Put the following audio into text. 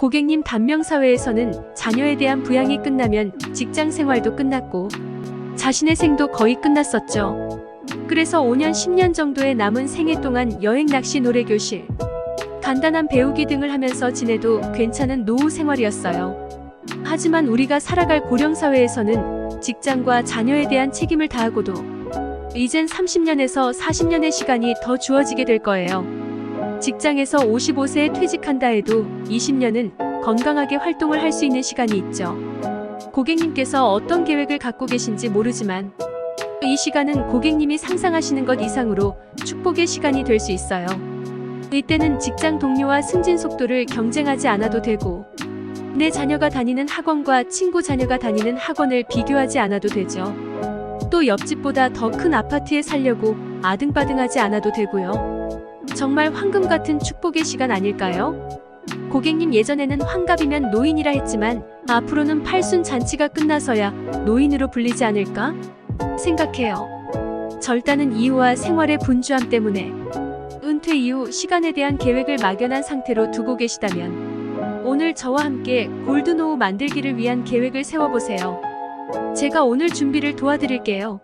고객님 단명사회에서는 자녀에 대한 부양이 끝나면 직장 생활도 끝났고 자신의 생도 거의 끝났었죠. 그래서 5년 10년 정도의 남은 생애 동안 여행 낚시 노래 교실 간단한 배우기 등을 하면서 지내도 괜찮은 노후 생활이었어요. 하지만 우리가 살아갈 고령 사회에서는 직장과 자녀에 대한 책임을 다하고도 이젠 30년에서 40년의 시간이 더 주어지게 될 거예요. 직장에서 55세에 퇴직한다 해도 20년은 건강하게 활동을 할 수 있는 시간이 있죠. 고객님께서 어떤 계획을 갖고 계신지 모르지만 이 시간은 고객님이 상상하시는 것 이상으로 축복의 시간이 될 수 있어요. 이때는 직장 동료와 승진 속도를 경쟁하지 않아도 되고 내 자녀가 다니는 학원과 친구 자녀가 다니는 학원을 비교하지 않아도 되죠. 또 옆집보다 더 큰 아파트에 살려고 아등바등하지 않아도 되고요. 정말 황금 같은 축복의 시간 아닐까요? 고객님 예전에는 환갑이면 노인이라 했지만 앞으로는 팔순 잔치가 끝나서야 노인으로 불리지 않을까? 생각해요. 절단은 이유와 생활의 분주함 때문에 은퇴 이후 시간에 대한 계획을 막연한 상태로 두고 계시다면 오늘 저와 함께 골드노우 만들기를 위한 계획을 세워보세요. 제가 오늘 준비를 도와드릴게요.